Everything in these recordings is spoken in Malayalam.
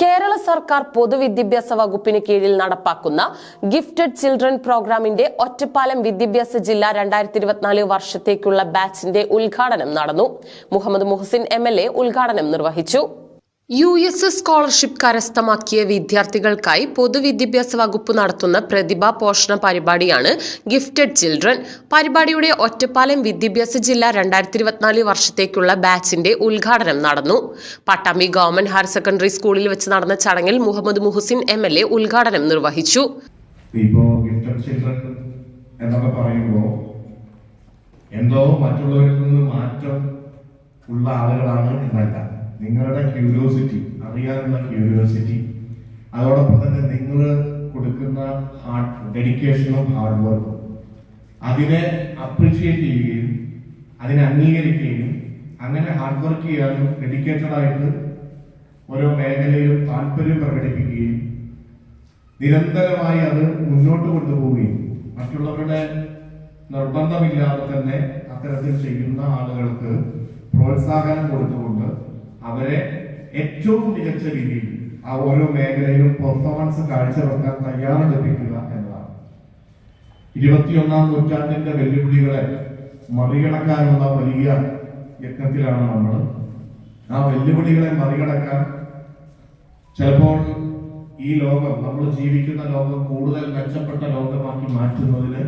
കേരള സർക്കാർ പൊതുവിദ്യാഭ്യാസ വകുപ്പിന് കീഴിൽ നടപ്പാക്കുന്ന ഗിഫ്റ്റഡ് ചിൽഡ്രൻ പ്രോഗ്രാമിന്റെ ഒറ്റപ്പാലം വിദ്യാഭ്യാസ ജില്ല രണ്ടായിരത്തി ഇരുപത്തിനാല് വർഷത്തേക്കുള്ള ബാച്ചിന്റെ ഉദ്ഘാടനം നടന്നു. മുഹമ്മദ് മുഹസിൻ എം ഉദ്ഘാടനം നിർവഹിച്ചു. യു എസ് എസ് സ്കോളർഷിപ്പ് കരസ്ഥമാക്കിയ വിദ്യാർത്ഥികൾക്കായി പൊതുവിദ്യാഭ്യാസ വകുപ്പ് നടത്തുന്ന പ്രതിഭാ പോഷണ പരിപാടിയാണ് ഗിഫ്റ്റഡ് ചിൽഡ്രൻ. പരിപാടിയുടെ ഒറ്റപ്പാലം വിദ്യാഭ്യാസ ജില്ല രണ്ടായിരത്തി ഇരുപത്തിനാല് വർഷത്തേക്കുള്ള ബാച്ചിന്റെ ഉദ്ഘാടനം നടന്നു. പട്ടാമ്പി ഗവൺമെന്റ് ഹയർ സെക്കൻഡറി സ്കൂളിൽ വെച്ച് നടന്ന ചടങ്ങിൽ Muhammad Muhsin M L A ഉദ്ഘാടനം നിർവഹിച്ചു. എന്തോ മറ്റുള്ളവരിൽ നിന്ന് മാറ്റം ഉള്ള ആളുകളാണ് എന്നല്ല നിങ്ങളുടെ ക്യൂരിയോസിറ്റി അറിയാനുള്ള ക്യൂരിയോസിറ്റി അതോടൊപ്പം തന്നെ നിങ്ങൾ കൊടുക്കുന്ന ഡെഡിക്കേഷനും ഹാർഡ് വർക്കും അതിനെ അപ്രിഷിയേറ്റ് ചെയ്യുകയും അതിനെ അംഗീകരിക്കുകയും അങ്ങനെ ഹാർഡ് വർക്ക് ചെയ്യാനും ഡെഡിക്കേറ്റഡ് ആയിട്ട് ഓരോ മേഖലയിലും താല്പര്യം പ്രകടിപ്പിക്കുകയും നിരന്തരമായി അത് മുന്നോട്ട് കൊണ്ടുപോവുകയും മറ്റുള്ളവരുടെ നിർബന്ധമില്ലാതെ തന്നെ അത്തരത്തിൽ ചെയ്യുന്ന ആളുകൾക്ക് പ്രോത്സാഹനം കൊടുത്തുകൊണ്ട് അവരെ ഏറ്റവും മികച്ച രീതിയിൽ ആ ഓരോ മേഖലയിലും പെർഫോമൻസ് കാഴ്ചവെക്കാൻ തയ്യാറെടുപ്പിക്കുക എന്നതാണ്. ഇരുപത്തിയൊന്നാം നൂറ്റാണ്ടിന്റെ വെല്ലുവിളികളെ മറികടക്കാനുള്ള വലിയ യത്നത്തിലാണ് നമ്മൾ. ആ വെല്ലുവിളികളെ മറികടക്കാൻ ചിലപ്പോൾ ഈ ലോകം നമ്മൾ ജീവിക്കുന്ന ലോകം കൂടുതൽ മെച്ചപ്പെട്ട ലോകമാക്കി മാറ്റുന്നതിന്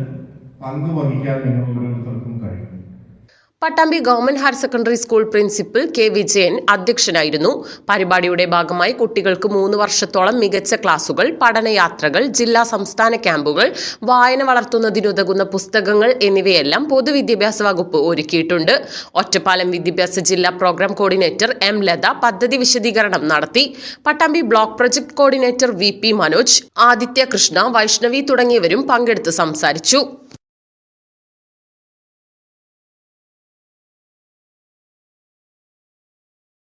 പങ്കുവഹിക്കാൻ നിങ്ങൾ ഓരോരുത്തർക്കും കഴിയും. Pattambi government higher secondary school principal K Vijayan അധ്യക്ഷനായിരുന്നു. പരിപാടിയുടെ ഭാഗമായി കുട്ടികൾക്ക് മൂന്ന് വർഷത്തോളം മികച്ച ക്ലാസുകൾ പഠനയാത്രകൾ ജില്ലാ സംസ്ഥാന ക്യാമ്പുകൾ വായന വളർത്തുന്നതിനുതകുന്ന പുസ്തകങ്ങൾ എന്നിവയെല്ലാം പൊതുവിദ്യാഭ്യാസ വകുപ്പ് ഒരുക്കിയിട്ടുണ്ട്. ഒറ്റപ്പാലം വിദ്യാഭ്യാസ ജില്ലാ പ്രോഗ്രാം കോർഡിനേറ്റർ എം ലത പദ്ധതി വിശദീകരണം നടത്തി. Pattambi block project coordinator V P Manoj Aditya Krishna Vaishnavi തുടങ്ങിയവരും പങ്കെടുത്ത് സംസാരിച്ചു.